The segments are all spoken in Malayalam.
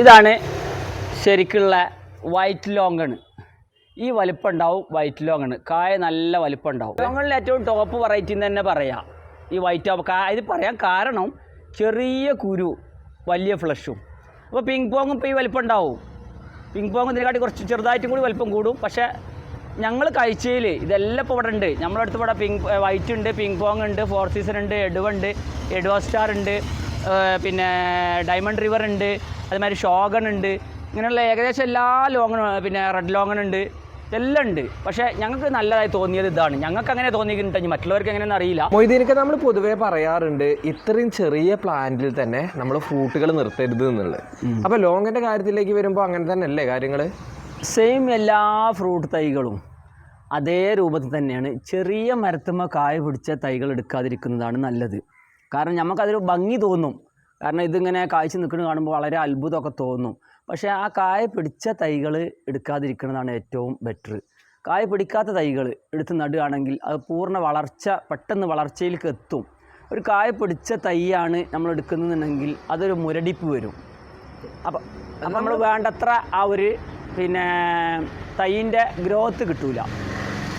ഇതാണ് ശരിക്കുള്ള വൈറ്റ് ലോങ്ങണ് ഈ വലിപ്പം ഉണ്ടാവും വൈറ്റ് ലോങ്ങണ് കായ നല്ല വലിപ്പം ഉണ്ടാവും ലോങ്ങണിൽ ഏറ്റവും ടോപ്പ് വെറൈറ്റി എന്ന് തന്നെ പറയാം. ഈ വൈറ്റ് ഇത് പറയാൻ കാരണം ചെറിയ കുരു വലിയ ഫ്ലഷും അപ്പോൾ പിങ് പോങ്ങും ഇപ്പോൾ ഈ വലിപ്പം ഉണ്ടാവും പിങ് പോങ് ഇതിനെക്കാട്ടി കുറച്ച് ചെറുതായിട്ടും കൂടി വലിപ്പം കൂടും. പക്ഷേ ഞങ്ങൾ കഴിച്ചതിൽ ഇതെല്ലാം ഇപ്പോൾ ഇവിടെ ഉണ്ട്. നമ്മളടുത്ത് ഇവിടെ പിങ് വൈറ്റ് ഉണ്ട് പിങ് പോങ് ഉണ്ട് ഫോർ സീസൺ ഉണ്ട് എഡുവ ഉണ്ട് എഡുവ സ്റ്റാർ ഉണ്ട്. പിന്നെ ഡയമണ്ട് റിവർ ഉണ്ട് അതുമാതിരി ഷോഗൺ ഉണ്ട്. ഇങ്ങനെയുള്ള ഏകദേശം എല്ലാ ലോങ്ങണും പിന്നെ റെഡ് ലോങ്ങൺ ഉണ്ട്. എല്ലാം ഉണ്ട്. പക്ഷേ ഞങ്ങൾക്ക് നല്ലതായി തോന്നിയത് ഇതാണ്. ഞങ്ങൾക്ക് അങ്ങനെ തോന്നിയിട്ടുണ്ടെങ്കിൽ മറ്റുള്ളവർക്ക് എങ്ങനെയെന്ന് അറിയില്ല. മൊയ്തീനൊക്കെ നമ്മൾ പൊതുവേ പറയാറുണ്ട് ഇത്രയും ചെറിയ പ്ലാന്റിൽ തന്നെ നമ്മൾ ഫ്രൂട്ടുകൾ നിർത്തരുത് എന്നുള്ളത്. അപ്പൊ ലോങ്ങിന്റെ കാര്യത്തിലേക്ക് വരുമ്പോൾ അങ്ങനെ തന്നെ അല്ലേ കാര്യങ്ങൾ സെയിം എല്ലാ ഫ്രൂട്ട് തൈകളും അതേ രൂപത്തിൽ തന്നെയാണ്. ചെറിയ മരത്തുമ്മ കായ പിടിച്ച തൈകൾ എടുക്കാതിരിക്കുന്നതാണ് നല്ലത്. കാരണം നമുക്കതൊരു ഭംഗി തോന്നും. കാരണം ഇതിങ്ങനെ കാഴ്ച നിൽക്കുന്നത് കാണുമ്പോൾ വളരെ അത്ഭുതമൊക്കെ തോന്നും. പക്ഷേ ആ കായ പിടിച്ച തൈകൾ എടുക്കാതിരിക്കുന്നതാണ് ഏറ്റവും ബെറ്റർ കായ പിടിക്കാത്ത തൈകൾ എടുത്ത് നടുകയാണെങ്കിൽ അത് പൂർണ വളർച്ച പെട്ടെന്ന് വളർച്ചയിലേക്ക് എത്തും. ഒരു കായ പിടിച്ച തൈയാണ് നമ്മൾ എടുക്കുന്നതെന്നുണ്ടെങ്കിൽ അതൊരു മുരടിപ്പ് വരും. അപ്പം നമ്മൾ വേണ്ടത്ര ആ ഒരു പിന്നെ തൈന്റെ ഗ്രോത്ത് കിട്ടൂല.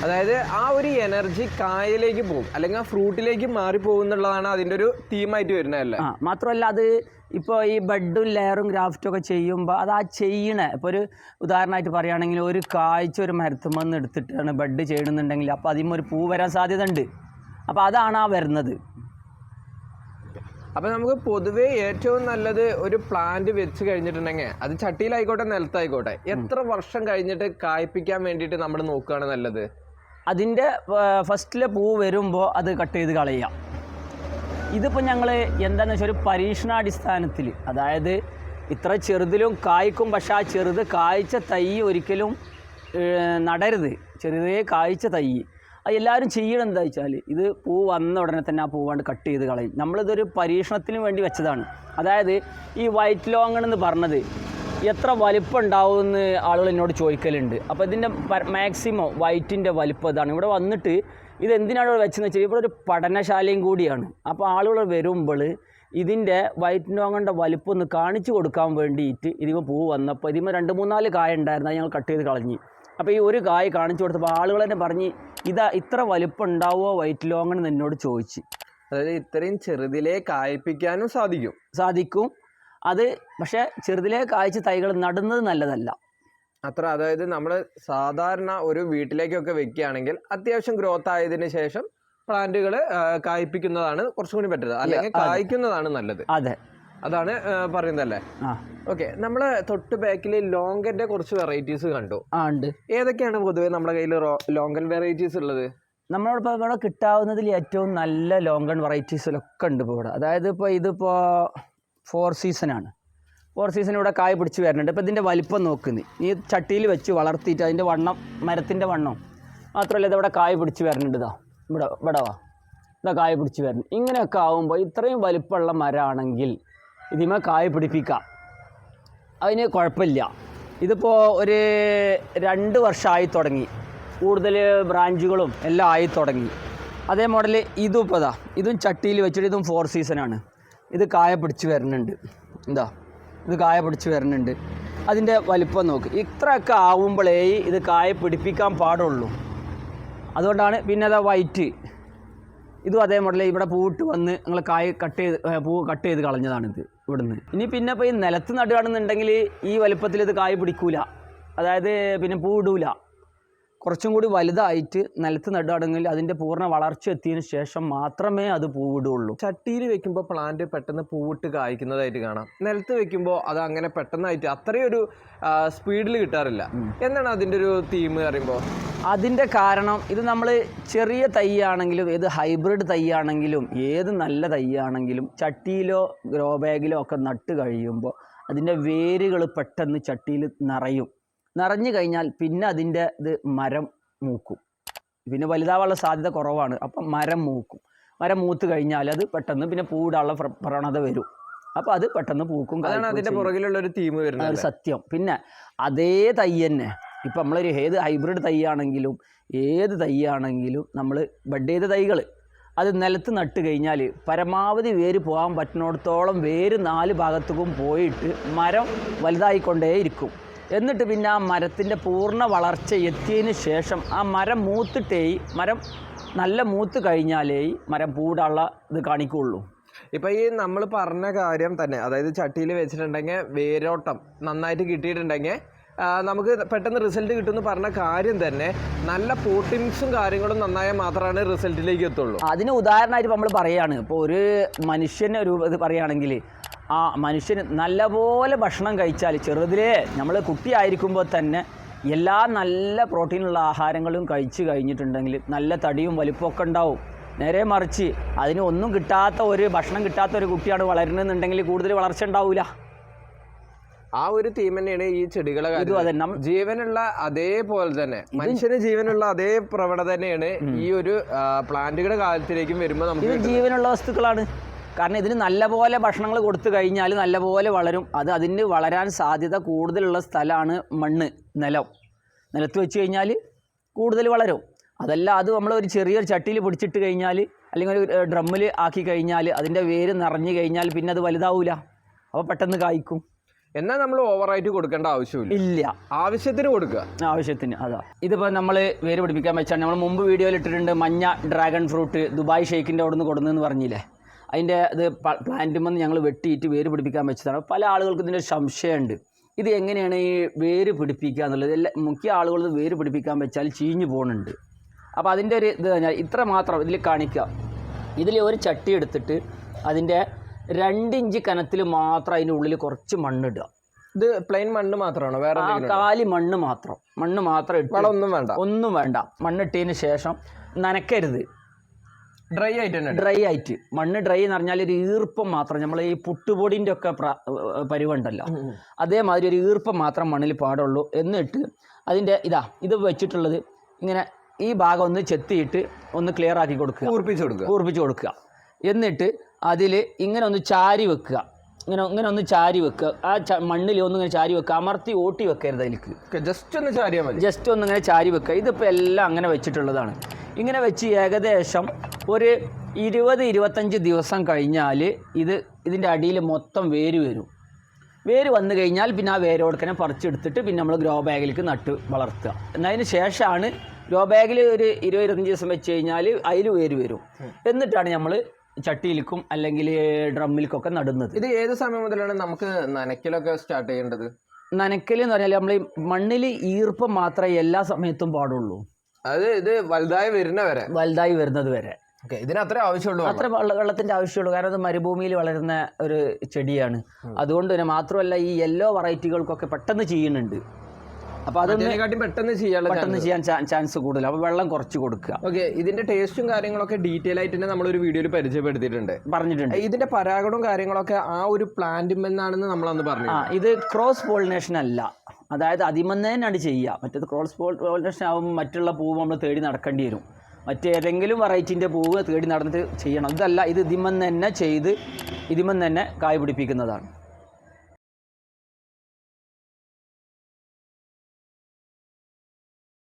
അതായത് ആ ഒരു എനർജി കായലേക്ക് പോകും. അല്ലെങ്കിൽ ആ ഫ്രൂട്ടിലേക്ക് മാറി എന്നുള്ളതാണ് അതിന്റെ ഒരു തീമായിട്ട് വരുന്നതല്ലേ മാത്രമല്ല അത് ഇപ്പോൾ ഈ ബെഡും ലെയറും ഗ്രാഫ്റ്റും ഒക്കെ ചെയ്യുമ്പോൾ അത് ആ ചെയ്യണ. ഇപ്പോൾ ഒരു ഉദാഹരണമായിട്ട് പറയുകയാണെങ്കിൽ ഒരു കാഴ്ച ഒരു മരത്തുമെന്ന് എടുത്തിട്ടാണ് ബെഡ് ചെയ്യണമെന്നുണ്ടെങ്കിൽ അപ്പോൾ അതിന് ഒരു പൂ വരാൻ സാധ്യത ഉണ്ട് അപ്പോൾ അതാണ് ആ വരുന്നത്. അപ്പോൾ നമുക്ക് പൊതുവേ ഏറ്റവും നല്ലത് ഒരു പ്ലാന്റ് വെച്ച് കഴിഞ്ഞിട്ടുണ്ടെങ്കിൽ അത് ചട്ടിയിലായിക്കോട്ടെ നിലത്തായിക്കോട്ടെ എത്ര വർഷം കഴിഞ്ഞിട്ട് കായ്പിക്കാൻ വേണ്ടിയിട്ട് നമ്മൾ നോക്കുകയാണ് നല്ലത്? അതിന്റെ ഫസ്റ്റിലെ പൂ വരുമ്പോൾ അത് കട്ട് ചെയ്ത് കളയുക. ഇതിപ്പോൾ ഞങ്ങൾ എന്താണെന്ന് വെച്ചാൽ ഒരു പരീക്ഷണാടിസ്ഥാനത്തിൽ അതായത് ഇത്ര ചെറുതിലും കായ്ക്കും പക്ഷെ ആ ചെറുത് കായ്ച്ച തൈ ഒരിക്കലും നടരുത്. ചെറുതേ കായ്ച്ച തൈ. അത് എല്ലാവരും ചെയ്യണം എന്താ വെച്ചാൽ ഇത് പൂ വന്ന ഉടനെ തന്നെ ആ പൂവാണ്ട് കട്ട് ചെയ്ത് കളയും. നമ്മളിതൊരു പരീക്ഷണത്തിന് വേണ്ടി വെച്ചതാണ്. അതായത് ഈ വൈറ്റ് ലോങ്ങൺ എന്ന് പറഞ്ഞത് എത്ര വലിപ്പം ഉണ്ടാവുമെന്ന് ആളുകൾ എന്നോട് ചോദിക്കലുണ്ട്. അപ്പോൾ ഇതിന്റെ മാക്സിമം വൈറ്റിന്റെ വലിപ്പം ഇതാണ്. ഇവിടെ വന്നിട്ട് ഇത് എന്തിനാണ് ഇവിടെ വെച്ചെന്ന് വെച്ചാൽ ഇവിടെ ഒരു പഠനശാലയും കൂടിയാണ്. അപ്പോൾ ആളുകൾ വരുമ്പോൾ ഇതിന്റെ വൈറ്റ് വാങ്ങേണ്ട വലിപ്പം ഒന്ന് കാണിച്ചു കൊടുക്കാൻ വേണ്ടിയിട്ട് ഇതിമ പൂ വന്നപ്പോൾ ഇതിമ രണ്ട് മൂന്നാൽ കായ ഉണ്ടായിരുന്നു ഞങ്ങൾ കട്ട് ചെയ്ത് കളഞ്ഞു. അപ്പോൾ ഈ ഒരു കായ കാണിച്ചു കൊടുത്തപ്പോൾ ആളുകൾ തന്നെ പറഞ്ഞ് ഇതാ ഇത്ര വലിപ്പം ഉണ്ടാവുമോ വൈറ്റ് ലോങ്ങെന്ന് എന്നോട് ചോദിച്ചു. അതായത് ഇത്രയും ചെറുതിലേ കായ്പ്പിക്കാനും സാധിക്കും. സാധിക്കും. അത് പക്ഷേ ചെറുതിലേ കായ്ച്ച തൈകൾ നടുന്നത് നല്ലതല്ല. അത്ര അതായത് നമ്മൾ സാധാരണ ഒരു വീട്ടിലേക്കൊക്കെ വെക്കുകയാണെങ്കിൽ അത്യാവശ്യം ഗ്രോത്ത് ആയതിന് ശേഷം പ്ലാന്റുകൾ കായ്പിക്കുന്നതാണ് കുറച്ചും കൂടി ബെറ്റർ അല്ലെങ്കിൽ കായ്ക്കുന്നതാണ് നല്ലത്. അതെ. അതാണ് പറയുന്നതല്ലേ? ഓക്കെ. നമ്മൾ തൊട്ട് ബാക്കിൽ ലോങ്കന്റെ കുറച്ച് വെറൈറ്റീസ് കണ്ടു. ആ ഉണ്ട്. ഏതൊക്കെയാണ് പൊതുവേ നമ്മുടെ കയ്യിൽ ലോങ്കൻ വെറൈറ്റീസ് ഉള്ളത്? നമ്മളിപ്പോൾ ഇവിടെ കിട്ടാവുന്നതിൽ ഏറ്റവും നല്ല ലോങ്കൺ വെറൈറ്റീസിലൊക്കെ ഉണ്ട് ഇപ്പോൾ ഇവിടെ. അതായത് ഇപ്പോൾ ഇതിപ്പോൾ ഫോർ സീസണാണ് ഫോർ സീസൺ ഇവിടെ കായ പിടിച്ച് വരുന്നുണ്ട്. ഇപ്പോൾ ഇതിന്റെ വലിപ്പം നോക്കുന്നു ഈ ചട്ടിയിൽ വെച്ച് വളർത്തിയിട്ട് അതിന്റെ വണ്ണം മരത്തിന്റെ വണ്ണം മാത്രമല്ല ഇതവിടെ കായ പിടിച്ച് വരുന്നുണ്ട് ഇതാ. ഇവിടെ ഇവിടെ വാ. ഇതാ കായ പിടിച്ച് വരുന്നു. ഇങ്ങനെയൊക്കെ ആകുമ്പോൾ ഇത്രയും വലിപ്പമുള്ള മരമാണെങ്കിൽ ഇതിമേ കായ പിടിപ്പിക്കാം. അതിന് കുഴപ്പമില്ല. ഇതിപ്പോൾ ഒരു രണ്ട് വർഷമായി തുടങ്ങി. കൂടുതൽ ബ്രാഞ്ചുകളും എല്ലാം ആയി തുടങ്ങി. അതേ മോഡൽ ഇതും ഇപ്പോൾ ഇതാ. ഇതും ചട്ടിയിൽ വെച്ചിട്ട് ഇതും ഫോർ സീസണാണ് ഇത് കായ പിടിച്ച് വരുന്നുണ്ട് എന്താ ഇത് കായ പിടിച്ച് വരുന്നുണ്ട് അതിന്റെ വലിപ്പം നോക്ക്. ഇത്രയൊക്കെ ആവുമ്പോഴേ ഇത് കായ പിടിപ്പിക്കാൻ പാടുള്ളൂ. അതുകൊണ്ടാണ് പിന്നെ അതാ വൈറ്റ് ഇതും അതേ മോഡൽ ഇവിടെ പൂവിട്ട് വന്ന് നിങ്ങൾ കായ കട്ട് ചെയ്ത് പൂ കട്ട് ചെയ്ത് കളഞ്ഞതാണിത് ഇവിടുന്ന്. ഇനി പിന്നെ ഇപ്പോൾ ഈ നിലത്ത് നടുകയാണെന്നുണ്ടെങ്കിൽ ഈ വലുപ്പത്തിൽ ഇത് കായ് പിടിക്കൂല. അതായത് പിന്നെ പൂ ഇടൂല. കുറച്ചും കൂടി വലുതായിട്ട് നിലത്ത് നടുകയാണെങ്കിൽ അതിന്റെ പൂർണ വളർച്ച എത്തിയതിന് ശേഷം മാത്രമേ അത് പൂവിടുള്ളൂ ചട്ടിയിൽ വെക്കുമ്പോൾ പ്ലാന്റ് പെട്ടെന്ന് പൂവിട്ട് കായ്ക്കുന്നതായിട്ട് കാണാം. നിലത്ത് വെക്കുമ്പോൾ അത് അങ്ങനെ പെട്ടെന്നായിട്ട് അത്രയും ഒരു സ്പീഡിൽ കിട്ടാറില്ല. എന്താണ് അതിന്റെ ഒരു തീം പറയുമ്പോൾ? അതിന്റെ കാരണം ഇത് നമ്മൾ ചെറിയ തൈയാണെങ്കിലും ഏത് ഹൈബ്രിഡ് തൈയാണെങ്കിലും ഏത് നല്ല തൈയാണെങ്കിലും ചട്ടിയിലോ ഗ്രോ ബാഗിലോ ഒക്കെ നട്ട് കഴിയുമ്പോൾ അതിന്റെ വേരുകൾ പെട്ടെന്ന് ചട്ടിയിൽ നിറയും. നിറഞ്ഞു കഴിഞ്ഞാൽ പിന്നെ അതിന്റെ ഇത് മരം മൂക്കും. പിന്നെ വലുതാവാനുള്ള സാധ്യത കുറവാണ്. അപ്പം മരം മൂക്കും. മരം മൂത്ത് കഴിഞ്ഞാൽ അത് പെട്ടെന്ന് പിന്നെ പൂവിടാനുള്ള പ്രവണത വരും. അപ്പോൾ അത് പെട്ടെന്ന് പൂക്കും അതാണ് അതിന്റെ. പുറകിലുള്ള ഒരു തീം വരുന്നത് സത്യം. പിന്നെ അതേ തൈ തന്നെ. ഇപ്പം നമ്മളൊരു ഏത് ഹൈബ്രിഡ് തൈയാണെങ്കിലും ഏത് തൈയാണെങ്കിലും നമ്മൾ ബഡ് ചെയ്ത തൈകൾ അത് നിലത്ത് നട്ട് കഴിഞ്ഞാൽ പരമാവധി വേര് പോകാൻ പറ്റുന്നിടത്തോളം വേര് നാല് ഭാഗത്തേക്കും പോയിട്ട് മരം വലുതായിക്കൊണ്ടേയിരിക്കും. എന്നിട്ട് പിന്നെ ആ മരത്തിന്റെ പൂർണ വളർച്ച എത്തിയതിന് ശേഷം ആ മരം മൂത്തിട്ടേ മരം നല്ല മൂത്ത് കഴിഞ്ഞാലേ മരം പൂടാനുള്ള ഇത് കാണിക്കുള്ളൂ ഇപ്പം ഈ നമ്മൾ പറഞ്ഞ കാര്യം തന്നെ അതായത് ചട്ടിയിൽ വെച്ചിട്ടുണ്ടെങ്കിൽ വേരോട്ടം നന്നായിട്ട് കിട്ടിയിട്ടുണ്ടെങ്കിൽ നമുക്ക് പെട്ടെന്ന് റിസൾട്ട് കിട്ടുമെന്ന് പറഞ്ഞ കാര്യം തന്നെ നല്ല പോട്ടിങ്സും കാര്യങ്ങളും നന്നായാൽ മാത്രമാണ് റിസൾട്ടിലേക്ക് എത്തുള്ളൂ. അതിന് ഉദാഹരണമായിട്ട് നമ്മൾ പറയുകയാണ് ഇപ്പോൾ ഒരു മനുഷ്യനെ ഒരു ഇത് പറയുകയാണെങ്കിൽ ആ മനുഷ്യന് നല്ലപോലെ ഭക്ഷണം കഴിച്ചാൽ ചെറുതിലേ നമ്മൾ കുട്ടിയായിരിക്കുമ്പോൾ തന്നെ എല്ലാ നല്ല പ്രോട്ടീനുള്ള ആഹാരങ്ങളും കഴിച്ചു കഴിഞ്ഞിട്ടുണ്ടെങ്കിൽ നല്ല തടിയും വലിപ്പമൊക്കെ ഉണ്ടാവും. നേരെ മറിച്ച് അതിന് ഒന്നും കിട്ടാത്ത ഒരു ഭക്ഷണം കിട്ടാത്ത ഒരു കുട്ടിയാണ് വളരുന്നതെന്നുണ്ടെങ്കിൽ കൂടുതൽ വളർച്ച ഉണ്ടാവില്ല ആ ഒരു തീം തന്നെയാണ് ഈ ചെടികളെ കാര്യം. ജീവനുള്ള അതേപോലെ തന്നെ. മനുഷ്യന് ജീവനുള്ള അതേ പ്രവണത തന്നെയാണ് ഈ ഒരു പ്ലാന്റുകളുടെ കാലത്തിലേക്കും വരുമ്പോൾ നമുക്ക് ജീവനുള്ള വസ്തുക്കളാണ്. കാരണം ഇതിന് നല്ലപോലെ ഭക്ഷണങ്ങൾ കൊടുത്തു കഴിഞ്ഞാൽ നല്ലപോലെ വളരും. അത് അതിന് വളരാൻ സാധ്യത കൂടുതലുള്ള സ്ഥലമാണ് മണ്ണ് നിലം. നിലത്ത് വെച്ച് കഴിഞ്ഞാൽ കൂടുതൽ വളരും. അതല്ല അത് നമ്മൾ ഒരു ചെറിയൊരു ചട്ടിയിൽ പിടിച്ചിട്ട് കഴിഞ്ഞാൽ അല്ലെങ്കിൽ ഒരു ഡ്രമ്മിൽ ആക്കി കഴിഞ്ഞാൽ അതിന്റെ വേര് നിറഞ്ഞു കഴിഞ്ഞാൽ പിന്നെ അത് വലുതാവില്ല അപ്പോൾ പെട്ടെന്ന് കായ്ക്കും. എന്നാൽ നമ്മൾ ഓവറായിട്ട് കൊടുക്കേണ്ട ആവശ്യമില്ല. ഇല്ല. ആവശ്യത്തിന് കൊടുക്കുക. ആവശ്യത്തിന് അതാ. ഇതിപ്പോൾ നമ്മൾ വേര് പിടിപ്പിക്കാൻ വെച്ചാൽ നമ്മൾ മുമ്പ് വീഡിയോയിൽ ഇട്ടിട്ടുണ്ട് മഞ്ഞ ഡ്രാഗൺ ഫ്രൂട്ട് ദുബായ് ഷെയ്ക്കിന്റെ അവിടെ നിന്ന് കൊടുക്കുന്നതെന്ന് പറഞ്ഞില്ലേ? അതിന്റെ ഇത് പ്ലാന്റുമെന്ന് ഞങ്ങൾ വെട്ടിയിട്ട് വേര് പിടിപ്പിക്കാൻ വെച്ചതാണ്. പല ആളുകൾക്കും ഇതിന്റെ ഒരു സംശയമുണ്ട്. ഇത് എങ്ങനെയാണ് ഈ വേര് പിടിപ്പിക്കുക എന്നുള്ളത്? എല്ലാ മുഖ്യ ആളുകൾ വേര് പിടിപ്പിക്കാൻ വെച്ചാൽ ചീഞ്ഞു പോകുന്നുണ്ട് അപ്പോൾ അതിന്റെ ഒരു ഇത് പറഞ്ഞാൽ ഇത്ര മാത്രം ഇതിൽ കാണിക്കുക ഇതിൽ ഒരു ചട്ടി എടുത്തിട്ട് അതിന്റെ രണ്ടിഞ്ച് കനത്തിൽ മാത്രം അതിന്റെ ഉള്ളിൽ കുറച്ച് മണ്ണിടുക ഇത് പ്ലെയിൻ മണ്ണ് മാത്രമാണോ? വേറെ കാലി മണ്ണ് മാത്രം. മണ്ണ് മാത്രം ഇട്ട് ഒന്നും വേണ്ട. ഒന്നും വേണ്ട. മണ്ണിട്ടതിന് ശേഷം നനക്കരുത് ഡ്രൈ ആയിട്ട് തന്നെ ഡ്രൈ ആയിട്ട്. മണ്ണ് ഡ്രൈ എന്ന് പറഞ്ഞാൽ ഒരു ഈർപ്പം മാത്രം. നമ്മൾ ഈ പുട്ടുപൊടിന്റെ ഒക്കെ പ്ര- പരിവുണ്ടല്ലോ. അതേമാതിരി ഒരു ഈർപ്പം മാത്രം മണ്ണിൽ പാടുള്ളൂ എന്നിട്ട് അതിന്റെ ഇതാ ഇത് വെച്ചിട്ടുള്ളത് ഇങ്ങനെ ഈ ഭാഗം ഒന്ന് ചെത്തിയിട്ട് ഒന്ന് ക്ലിയർ ആക്കി കൊടുക്കുക. കൂർപ്പിച്ച് കൊടുക്കുക. കൂർപ്പിച്ച് കൊടുക്കുക. എന്നിട്ട് അതിൽ ഇങ്ങനെ ഒന്ന് ചാരി വെക്കുക. ഇങ്ങനെ ഇങ്ങനെ ഒന്ന് ചാരി വെക്കുക. ആ ച മണ്ണിൽ ഒന്ന് ഇങ്ങനെ ചാരി വെക്കുക. അമർത്തി ഓട്ടി വെക്കരുത് അതിലേക്ക്. ജസ്റ്റ് ഒന്ന് ചാരിയാൽ മതി. ജസ്റ്റ് ഒന്ന് ഇങ്ങനെ ചാരി വെക്കുക. ഇതിപ്പോൾ എല്ലാം അങ്ങനെ വെച്ചിട്ടുള്ളതാണ്. ഇങ്ങനെ വെച്ച് ഏകദേശം ഒരു ഇരുപത് ഇരുപത്തഞ്ച് ദിവസം കഴിഞ്ഞാൽ ഇത് ഇതിന്റെ അടിയിൽ മൊത്തം വേര് വരും. വേര് വന്നു കഴിഞ്ഞാൽ പിന്നെ ആ വേരോടക്കനെ പറിച്ചെടുത്തിട്ട് പിന്നെ നമ്മൾ ഗ്രോ ബാഗിലേക്ക് നട്ട് വളർത്തുക. എന്നതിന് ശേഷമാണ് ഗ്രോ ബാഗിൽ ഒരു ഇരുപത് ഇരുപത്തഞ്ച് ദിവസം വെച്ച് കഴിഞ്ഞാൽ അതിൽ വേര് വരും. എന്നിട്ടാണ് നമ്മൾ ചട്ടിയിലേക്കും അല്ലെങ്കിൽ ഡ്രമ്മിലേക്കൊക്കെ നടുന്നത്. ഇത് ഏത് സമയം മുതലാണ് നമുക്ക് നനയ്ക്കലൊക്കെ സ്റ്റാർട്ട് ചെയ്യേണ്ടത്? നനയ്ക്കൽ എന്ന് പറഞ്ഞാൽ നമ്മൾ മണ്ണിൽ ഈർപ്പം മാത്രമേ എല്ലാ സമയത്തും പാടുള്ളൂ. അത് ഇത് വലുതായി വരുന്ന വരെ. വലുതായി വരുന്നത് വരെ. ഓക്കെ ഇതിന് അത്ര ആവശ്യമുള്ളൂ അത്ര വെള്ള ആവശ്യമുള്ളൂ. കാരണം അത് മരുഭൂമിയിൽ വളരുന്ന ഒരു ചെടിയാണ്. അതുകൊണ്ട് തന്നെ മാത്രമല്ല ഈ യെല്ലോ വെറൈറ്റികൾക്കൊക്കെ പെട്ടെന്ന് ചെയ്യുന്നുണ്ട്. അപ്പൊ അതിനെക്കാട്ടി പെട്ടെന്ന് ചെയ്യാനുള്ള പെട്ടെന്ന് ചെയ്യാൻ ചാൻസ് കൂടുതൽ. അപ്പൊ വെള്ളം കുറച്ച് കൊടുക്കുക. ഓക്കെ ഇതിന്റെ ടേസ്റ്റും കാര്യങ്ങളൊക്കെ ഡീറ്റെയിൽ ആയിട്ട് തന്നെ നമ്മളൊരു വീഡിയോയിൽ പരിചയപ്പെടുത്തിയിട്ടുണ്ട്. പറഞ്ഞിട്ടുണ്ട്. ഇതിന്റെ പരാഗണവും കാര്യങ്ങളൊക്കെ ആ ഒരു പ്ലാന്റിൽ നമ്മൾ അന്ന് പറഞ്ഞു ഇത് ക്രോസ് പോളിനേഷൻ അല്ല. അതായത് അതിമന്നേനാണ് ചെയ്യുക. മറ്റേത് ക്രോസ് പോളിനേഷൻ ആകുമ്പോൾ മറ്റുള്ള പൂവ് നമ്മൾ തേടി നടക്കേണ്ടി വരും. മറ്റേതെങ്കിലും വെറൈറ്റിന്റെ പൂവ് തേടി നടന്നിട്ട് ചെയ്യണം. ഇതല്ല ഇത് ഇതിമെന്ന് തന്നെ ചെയ്ത് ഇതിമെന്ന് തന്നെ കായ് പിടിപ്പിക്കുന്നതാണ്.